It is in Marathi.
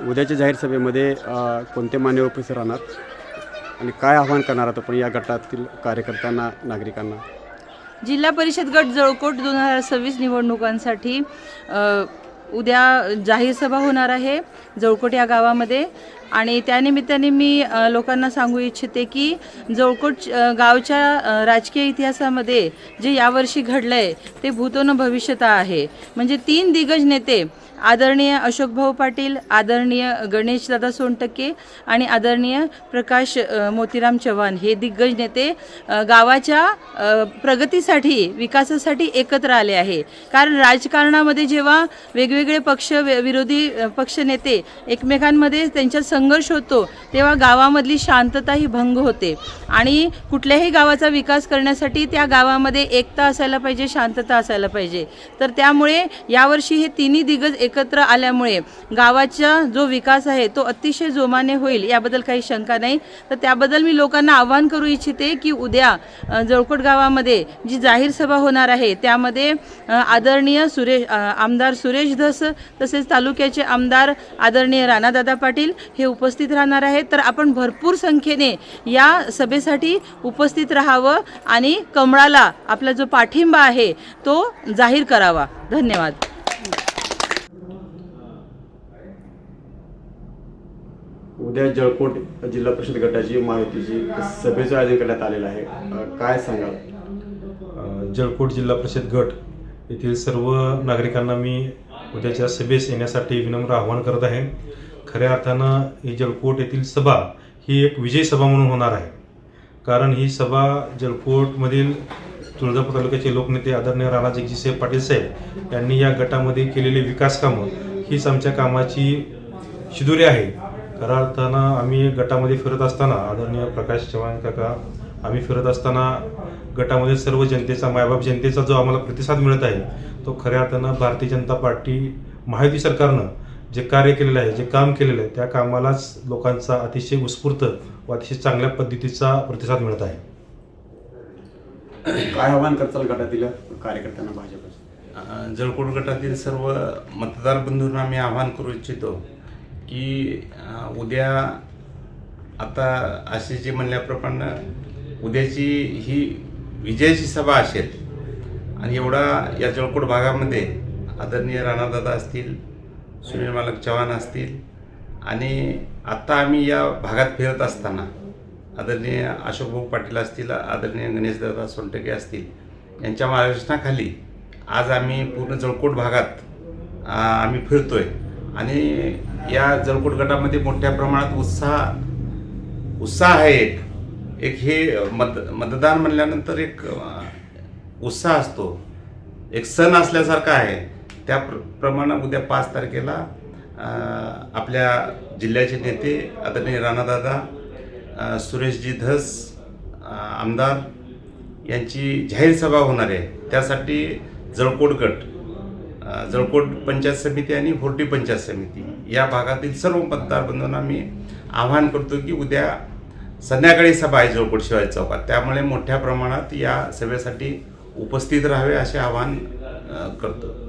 उद्याच्या जाहीर सभेमध्ये कोणते मान्य ऑफिसर राहणार आणि काय आव्हान करणार आहात आपण या गटातील कार्यकर्त्यांना नागरिकांना? जिल्हा परिषद गट जळकोट दोन हजार सव्वीस निवडणुकांसाठी उद्या जाहीर सभा होणार आहे जळकोट या गावामध्ये. आणि त्यानिमित्ताने मी लोकांना सांगू इच्छिते की जळकोट गावच्या राजकीय इतिहासामध्ये जे यावर्षी घडलं आहे ते भूतोन भविष्यता आहे. म्हणजे तीन दिग्गज नेते आदरणीय अशोकभाऊ पाटील आदरणीय गणेशदादा सोनटक्के आणि आदरणीय प्रकाश मोतीराम चव्हाण हे दिग्गज नेते गावाच्या प्रगतीसाठी विकासासाठी एकत्र आले आहे. कारण राजकारणामध्ये जेव्हा वेगवेगळे पक्ष विरोधी पक्ष नेते एकमेकांमध्ये त्यांच्यात संघर्ष होतो तेव्हा गावामधली शांतता ही भंग होते. आणि कुठल्याही गावाचा विकास करण्यासाठी त्या गावामध्ये एकता असायला पाहिजे शांतता असायला पाहिजे. तर त्यामुळे यावर्षी हे तिन्ही दिग्गज एकत्र आल्यामुळे गावाचा जो विकास आहे तो अतिशय जोमाने होईल याबद्दल काही शंका नाही. तर त्याबद्दल मी लोकांना आवाहन करू इच्छिते की उद्या जळकोट गावामध्ये जी जाहीर सभा होणार आहे त्यामध्ये आदरणीय सुरेश आमदार सुरेश धस तसेच तालुक्याचे आमदार आदरणीय राणादादा पाटील हे उपस्थित राहणार आहेत. तर आपण भरपूर संख्येने या सभेसाठी उपस्थित राहावं आणि कमळाला आपला जो पाठिंबा आहे तो जाहीर करावा. धन्यवाद. उद्या जळकोट जिल्हा परिषद गटाची महायुतीची सभेचं आयोजन करण्यात आलेलं आहे. काय सांगाल? जळकोट जिल्हा परिषद गट येथील सर्व नागरिकांना मी उद्याच्या सभेस येण्यासाठी विनम्र आवाहन करत आहे. खऱ्या अर्थानं ही जळकोट येथील सभा ही एक विजयी सभा म्हणून होणार आहे. कारण ही सभा जळकोटमधील तुळजापूर तालुक्याचे लोकनेते आदरणीय राणा जगजितसिंह पाटील साहेब यांनी या गटामध्ये केलेली विकास कामं हीच आमच्या कामाची शिदुरी आहे. खऱ्या अर्थानं आम्ही गटामध्ये फिरत असताना आदरणीय प्रकाश चव्हाण काका आम्ही फिरत असताना गटामध्ये सर्व जनतेचा मायबाप जनतेचा जो आम्हाला प्रतिसाद मिळत आहे तो खऱ्या अर्थानं भारतीय जनता पार्टी महायुती सरकारनं जे कार्य केलेलं आहे जे काम केलेलं आहे त्या कामालाच लोकांचा अतिशय उत्स्फूर्त व अतिशय चांगल्या पद्धतीचा प्रतिसाद मिळत आहे. काय आव्हान करताल गटातील कार्यकर्त्यांना भाजपचं? अ, जळकोट गटातील सर्व मतदार बंधूंना मी आवाहन करू इच्छितो. की उद्या आता असे जे म्हणल्याप्रमाणे उद्याची ही विजयाची सभा असेल आणि एवढा या जळकोट भागामध्ये आदरणीय राणादादा असतील सुनील मालक चव्हाण असतील आणि आत्ता आम्ही या भागात फिरत असताना आदरणीय अशोकभाऊ पाटील असतील आदरणीय गणेशदादा सोनटके असतील यांच्या मार्गदर्शनाखाली आज आम्ही पूर्ण जळकोट भागात आम्ही आम्ही फिरतोय. आणि या जळकोट गटामध्ये मोठ्या प्रमाणात उत्साह उत्साह आहे एक. एक हे मत मतदान म्हणल्यानंतर एक उत्साह असतो. एक सण असल्यासारखा आहे. त्या प्र प्रमाणं उद्या पाच तारखेला आपल्या जिल्ह्याचे नेते आदरणीय राणादादा सुरेशजी धस आमदार यांची जाहीर सभा होणार आहे. त्यासाठी जळकोट गट जळकोट पंचायत समिती आणि फोर्टी पंचायत समिती या भागातील सर्व मतदार बंधूंना मी आवाहन करतो की उद्या संध्याकाळी सभा आहे जळकोट शिवाजी चौकात. त्यामुळे मोठ्या प्रमाणात या सभेसाठी उपस्थित राहावे असे आवाहन करतो.